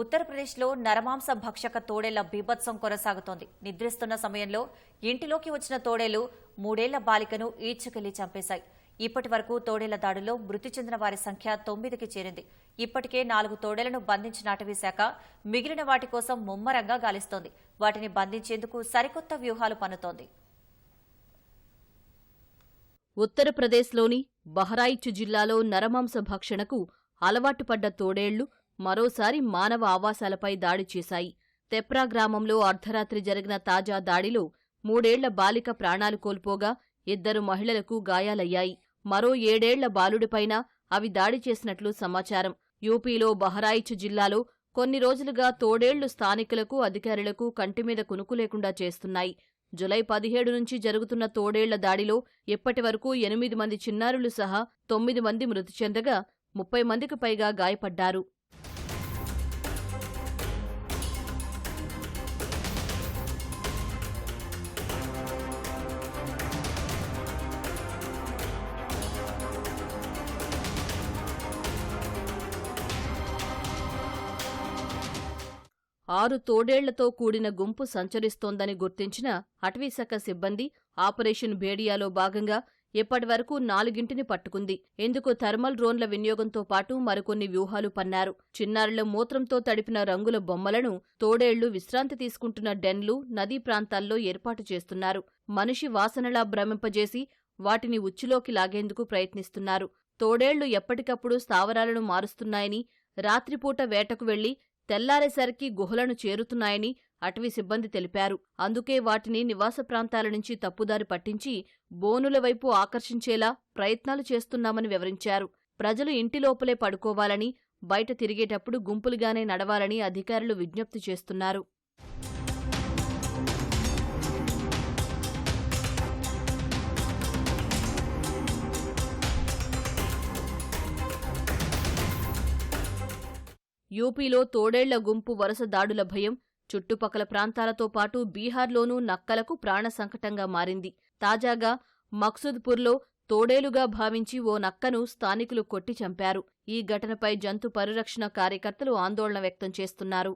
ఉత్తరప్రదేశ్లో నరమాంస భక్షక తోడేళ్ళ బీభత్సం కొనసాగుతోంది. నిద్రిస్తున్న సమయంలో ఇంటిలోకి వచ్చిన తోడేలు మూడేళ్ళ బాలికను ఈడ్చుకెళ్ళి చంపేశాయి. ఇప్పటి వరకు తోడేళ్ళ దాడిలో మృతి చెందిన వారి సంఖ్య తొమ్మిదికి చేరింది. ఇప్పటికే నాలుగు తోడేలను బంధించిన అటవీశాఖ మిగిలిన వాటి కోసం ముమ్మరంగా గాలిస్తోంది. వాటిని బంధించేందుకు సరికొత్త వ్యూహాలు పన్నుతోంది. ఉత్తరప్రదేశ్లోని బహరాయిచ్ జిల్లాలో నరమాంస భక్షణకు అలవాటు పడ్డ తోడేళ్ళు మరోసారి మానవ ఆవాసాలపై దాడి చేశాయి. తెప్రా గ్రామంలో అర్ధరాత్రి జరిగిన తాజా దాడిలో మూడేళ్ళ బాలిక ప్రాణాలు కోల్పోగా ఇద్దరు మహిళలకు గాయాలయ్యాయి. మరో ఏడేళ్ళ బాలుడిపైన అవి దాడి చేసినట్లు సమాచారం. యూపీలో బహరాయిచ్ జిల్లాలో కొన్ని రోజులుగా తోడేళ్ళు స్థానికులకు అధికారులకు కంటిమీద కునుకు లేకుండా చేస్తున్నాయి. జులై పదిహేడు నుంచి జరుగుతున్న తోడేళ్ళ దాడిలో ఇప్పటి వరకు ఎనిమిది మంది చిన్నారులు సహా తొమ్మిది మంది మృతి చెందగా ముప్పై మందికి పైగా గాయపడ్డారు. ఆరు తోడేళ్ళతో కూడిన గుంపు సంచరిస్తోందని గుర్తించిన అటవీశాఖ సిబ్బంది ఆపరేషన్ భేడియాలో భాగంగా ఇప్పటివరకు నాలుగింటిని పట్టుకుంది. ఇందుకు థర్మల్ డ్రోన్ల వినియోగంతో పాటు మరికొన్ని వ్యూహాలు పన్నారు. చిన్నారుల మూత్రంతో తడిపిన రంగుల బొమ్మలను తోడేళ్ళు విశ్రాంతి తీసుకుంటున్న డెన్లు నదీ ప్రాంతాల్లో ఏర్పాటు చేస్తున్నారు. మనిషి వాసనలా భ్రమింపజేసి వాటిని ఉచ్చులోకి లాగేందుకు ప్రయత్నిస్తున్నారు. తోడేళ్ళు ఎప్పటికప్పుడు స్థావరాలను మారుస్తున్నాయని రాత్రిపూట వేటకు వెళ్ళి తెల్లారేసరికి గుహలను చేరుతున్నాయని అటవీ సిబ్బంది తెలిపారు. అందుకే వాటిని నివాస ప్రాంతాల నుంచి తప్పుదారి పట్టించి బోనుల వైపు ఆకర్షించేలా ప్రయత్నాలు చేస్తున్నామని వివరించారు. ప్రజలు ఇంటి లోపలే పడుకోవాలని బయట తిరిగేటప్పుడు గుంపులుగానే నడవాలని అధికారులు విజ్ఞప్తి చేస్తున్నారు. యూపీలో తోడేళ్ళ గుంపు వరుస దాడుల భయం చుట్టుపక్కల ప్రాంతాలతో పాటు బీహార్లోనూ నక్కలకు ప్రాణ సంకటంగా మారింది. తాజాగా మక్సుద్పూర్లో తోడేలుగా భావించి ఓ నక్కను స్థానికులు కొట్టి చంపారు. ఈ ఘటనపై జంతు పరిరక్షణ కార్యకర్తలు ఆందోళన వ్యక్తం చేస్తున్నారు.